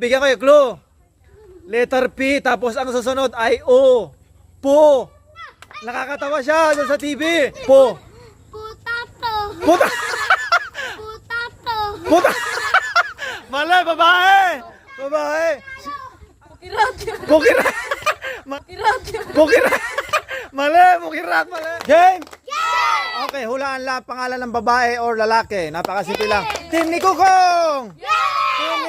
bigyan ko yung clue. Letter P, tapos ang susunod ay O. Po. Nakakatawa siya dyan sa TV. Po. Puta. Putato. Puta. Mali, babae. Babae. Bukirat. Ma- Bukirat. Mali, bukirat, mali. Game. Okay, hulaan lang pangalan ng babae or lalaki. Napakasimple lang. Team ni Kukong! Team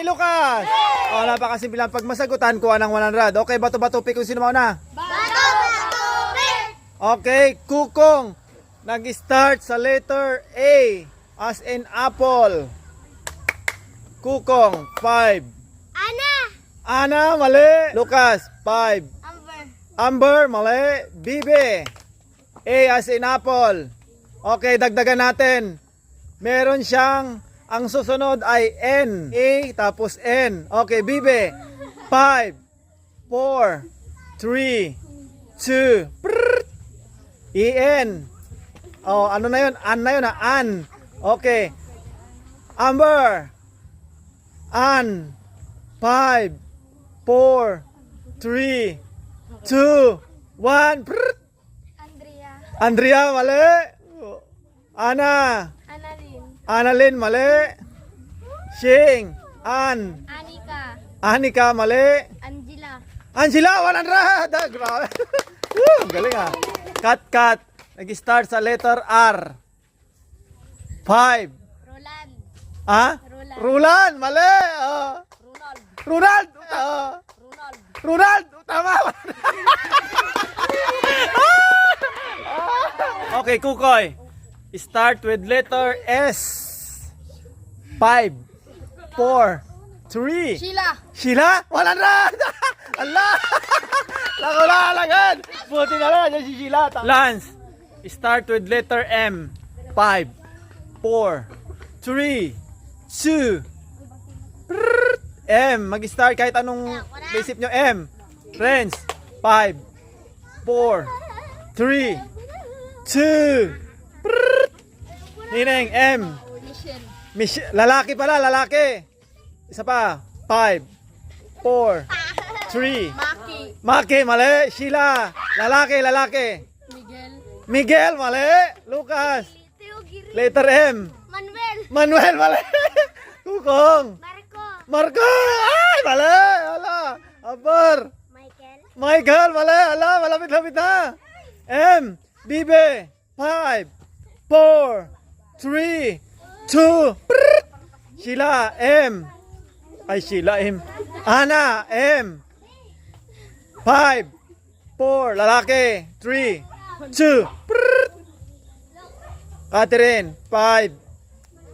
ni Lucas! Oh, napakasimple lang. Pag masagutan, kuha ng 100. Okay, bato-bato pick kung sino mauna. Bato. Bato. Okay, Kukong. Nag-start sa letter A as in apple. Kukong, 5. Ana. Ana, mali. Lucas, 5. Amber. Amber, mali. Bibe. A as in apple. Okay, dagdagan natin. Meron siyang, ang susunod ay N. A tapos N. Okay, Bibe. 5, 4, 3, 2, prrrt. E-N. Oh, ano na yun? An na yun, ah. An. Okay. Amber. An. 5, 4, 3, 2, 1. Prrrt. Andrea. Andrea, mali. Ana. Annalyn. Mali. Shing. An. Anika. Anika, mali. Angela. Angela, 100. Ah, grabe. Woo, ang galing ah. Cut, cut. Nag-start sa letter R. 5. Roland. Ah? Roland. Rulan, mali. Ah. Ronald. Ronald. Ah. Ronald. Ronald, tama. okay, Kukoy. Start with letter S. 5, 4, 3. Sheila. Sheila, 100! Allah! Lako na alagad! Buti na lang, yan si Sheila. Lance, start with letter M. 5, 4, 3, 2, M. Mag-start kahit anong isip nyo. M. Friends, 5, 4, 3, 2, Nineng, M. Michelle. Mich- lalaki pala, lalaki. Isa pa. 5, 4, 3. Maki. Maki, mali. Sheila, lalaki, lalaki. Miguel. Miguel, mali. Lucas, letter M. Manuel. Manuel, mali. Kukong. Marco. Marco, ay, mali. Ala. Abar. Michael. Michael, mali. Ala, malapit-lapit na. M. Bibe. 5, 4, 3, 2. Sheila, M. Ay, Sheila, M. Ana, M. 5, 4, lalaki. 3, 2. Catherine, 5.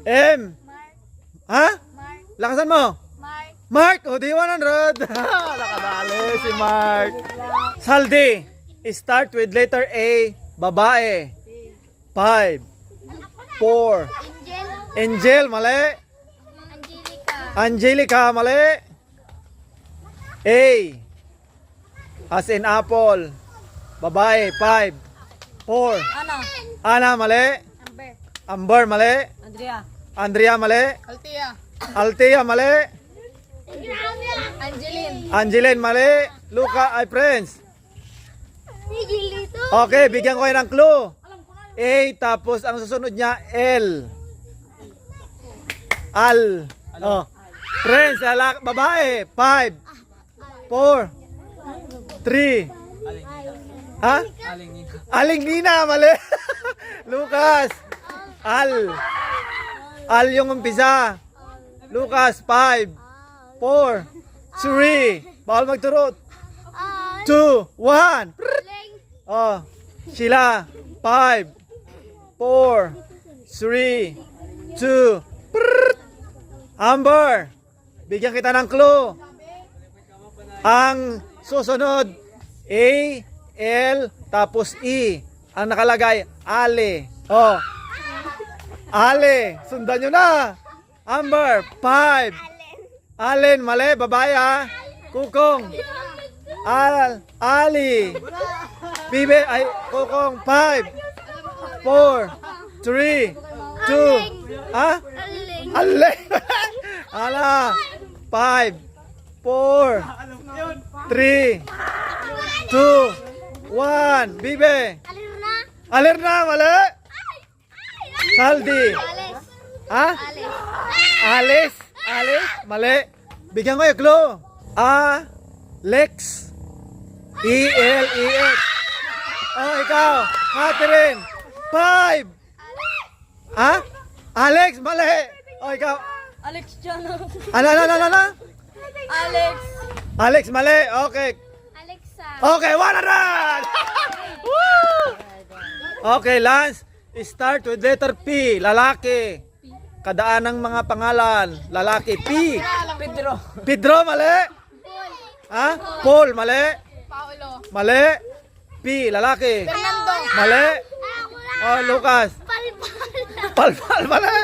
M. Ha? Lakasan mo. Mark. Mark, o di 100. Nakadali si Mark. Saldi, start with letter A, babae. 5, 4, Angel. Angel, mali. Angelica. Angelica, mali. A, as in apple. Babae, 5, 4. Ano? Ana, mali. Amber. Amber, mali. Andrea. Andrea, mali. Altia. Althea, mali. Angeline. Angeline, mali. Luca, ay friends. Okay, bigyan ko kayo ng clue. A, tapos ang susunod niya, L. Al. Oh. Friends, lalak, babae. 5, 4, 3. Ha? Aling Nina, mali. Lucas. Al. Al yung umpisa. Lucas, 5, 4, 3. Bawal magturot. 2, 1. Oh, Sheila, 5, 4, 3, 2, Amber, bigyan kita ng clue. Ang susunod, A, L, tapos E. Ang nakalagay, Ale. Oh, Ale, sundan nyo na. Amber, 5. Allen, mali, babae ha. Kukong. Al, Ali. Bibe, ay, Kukong, 5, 4, 3, 2, ha? Aling. Ala, 5, four, three, two, one. Bibe. Alerna, mali. Saldi. Ha? Alice. Alice. Mali. Bigyan ko yung clue. A. Lex. E-L-E-X. Oh, ikaw. Catherine. Five. Ha? Alex, mali. Oh, ikaw. Alex Jano. Ano, ano, ano, ano? Alex. Alex, mali. Okay. Alexa. Okay, 100! Woo! Okay, Lance. Start with letter P. Lalaki. Kadaan ng mga pangalan. Lalaki. P. Pedro. Pedro, mali. Ha? Paul, mali. Paolo. Mali. P. Lalaki. Fernando. Mali. Oh, Lucas. Palpal. Palpal, mali.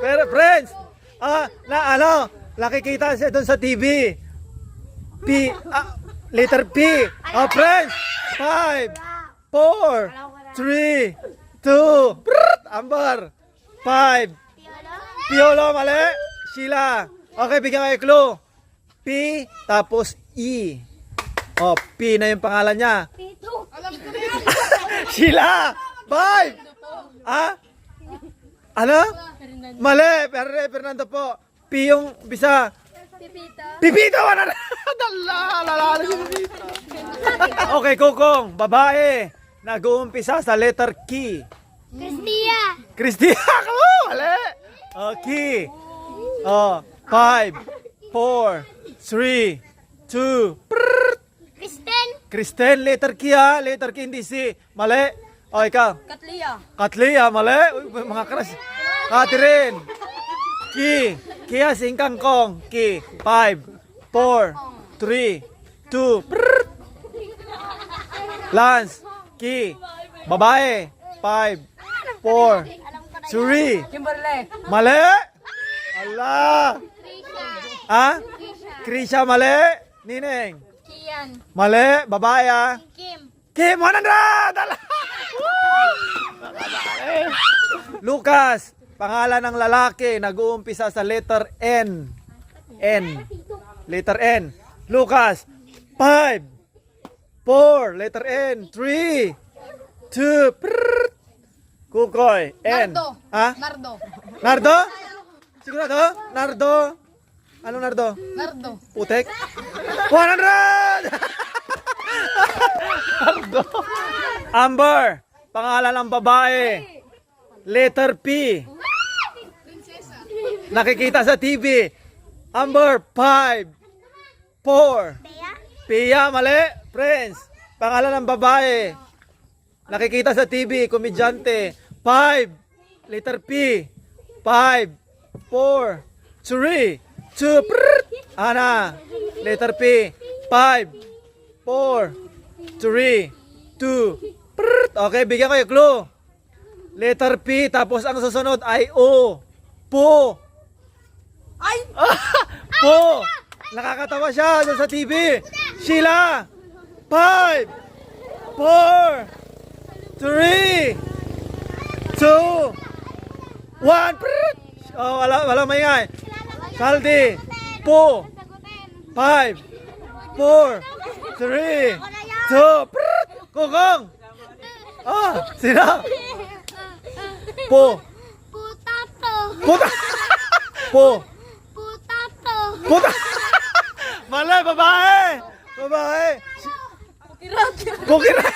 Pero, friends. Ah, na ano? Nakikita siya doon sa TV. P. Ah, letter P. Oh, friends. Five. Four. Three. Two. Brrrt, Amber. Five. Piolo, mali. Sheila. Okay, bigyan kayo clue. P, tapos E. Oh, P na yung pangalan niya. Sheila! Five! Ah? Ano? Mali, pero Fernando po. P yung bisa. Pipito. Pipito! Ano na? Dala, lalala si Pipito. okay, Kukong. Babae. Nag-uumpisa sa letter K. Cristia. Christina! Oh, mali! Okay. Oh, five, four, three, two, prrrt. Kristen. Kristen, letter K ha. Letter K, hindi C. Mali. O, ikaw. Katlia. Katlia, mali. Uy, mga kras. Catherine. Ki. Kia singkang kong. Ki. Five. Four. Three. Two. Prrrt. Lance. Ki. Babae. Five. Four. Three. Kimberly. Mali. Allah. Ha? Krisha, mali. Nineng. Kian. Mali. Babae ah. Kim. Kim 100! Dala! Lucas, pangalan ng lalaki, nag-uumpisa sa letter N. N. Letter N. Lucas, 5, 4, letter N, 3, 2, prrrt. Kukoy, N. Nardo. Ha? Nardo. Nardo? Sigurado? Nardo? Anong Nardo? Nardo. Putek? 100! Amber, pangalan ng babae. Letter P. Nakikita sa TV. Amber, 5, 4. Bea. Pia, mali. Friends, pangalan ng babae. Nakikita sa TV, komedyante. 5, letter P. 5, 4, 3, 2, prrrt. Ana, letter P. 5, 4, 3, 2, prrrt. Okay, bigyan ko yung clue. Letter P, tapos ang susunod ay O. Po. Ay! Po! Nakakatawa siya doon sa TV. Sheila! Five! Four! Three! Two! One! Prrrt! Oh, wala, wala maingay. Saldi! Po! Five! Four! Three! Two! Prrrt! Kukong! Oh, sino? Po! Putato. Puta! Po! Putato. Puta! Mali, babae! Babae! Kirat. Bukirat!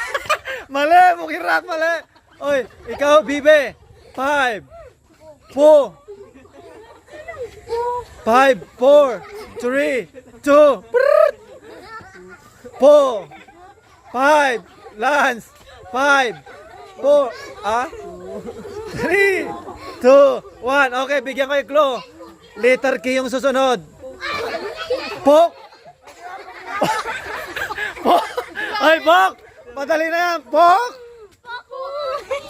mali, bukirat, mali! Oy, ikaw, Bibe! Five! Four! Five, four, three, two, prrrt! Four! Five! Lance! Five! Four! Ah? Three! Two! One! Okay, bigyan ko yung clue. Letter K yung susunod. Pok! Pok! Ay, Pok! Madali na yan, Pok!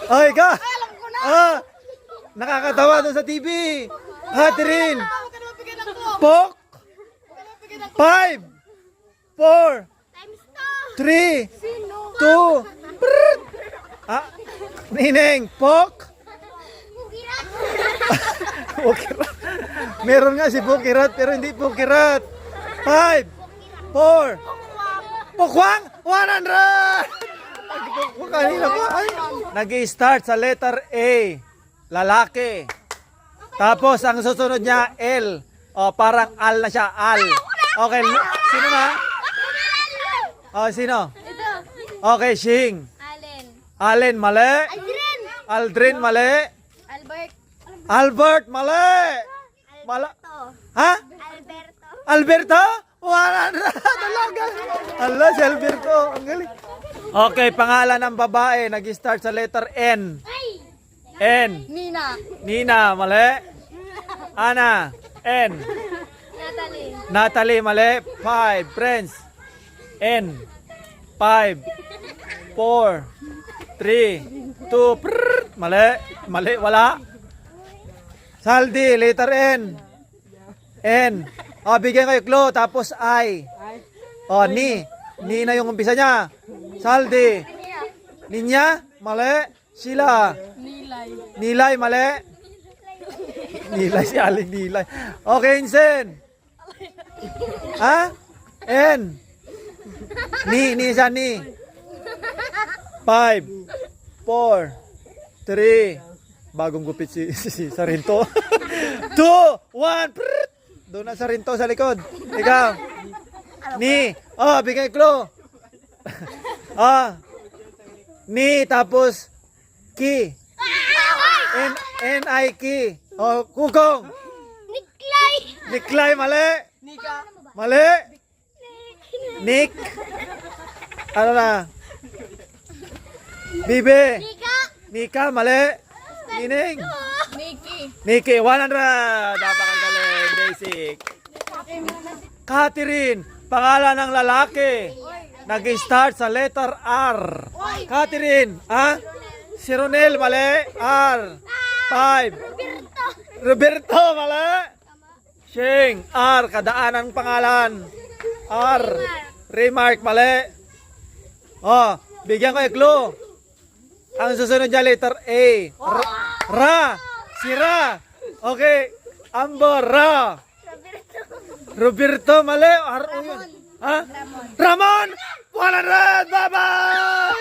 Ay, ka! Ah! Nakakatawa doon sa TV! Catherine! Pok! Five! Four! Three! Two! Prrrt! Ah! Nineng! Pok! Pukirat. Meron nga si Pukirat pero hindi Pukirat. Five. Four. Pukwang. 100! Ay, pukwang kanina pa. Ay. Nag-i-start sa letter A. Lalaki. Tapos, ang susunod niya, L. O, parang al na siya. Al. Okay. Sino na? O, sino? Ito. Okay, Shing. Allen. Allen, mali. Aldrin. Aldrin, mali. Albert. Albert, mali. Mala. Ha? Alberto. Alberto? Wala na. Talaga. Ala, si Alberto. Ang galing. Okay, pangalan ng babae. Nag-start sa letter N. N. Nina. Nina, mali. Ana. N. Natalie. Natalie, mali. Five. Friends. N. Five. Four. Three. Two. Prrrt. Mali. Mali. Wala. Saldi, letter N. N. O, bigyan kayo clue. Tapos I. O, ni. Ni na yung umpisa niya. Saldi. Ninya. Mali. Sila. Nilay. Nilay, mali. Nilay, si Aling Nilay. Okay, Insen. Ha? N. Ni, ni siya, ni. Five. Four. Three. Bagong gupit si, si, si Sarinto. Two. One. Prrrt. Doon na Sarinto sa likod. Ikaw. Ni. Oh, bigay clue. ah. Ni, tapos, ki. N, N-I, ki. Oh, kukong. Niklay. Niklay, mali. Nika. Mali. Nick. Ano na? Bibi. Nika. Nika, mali. Nining. Nikki. Nikki, 100. Napakagaling. Basic. Catherine. Pangalan ng lalaki. Nag-start sa letter R. Catherine. Ha? Si Ronel, mali. R. Five. Roberto. Roberto, mali. Shing, R, kadaan ang pangalan. R. Remark, mali. Oh, bigyan ko yung clue. Ang susunod niya letter A. Ra. Ra. Okay. Amber, Ra. Roberto, mali. R. O. Ha? Ramon. 100. Bye-bye.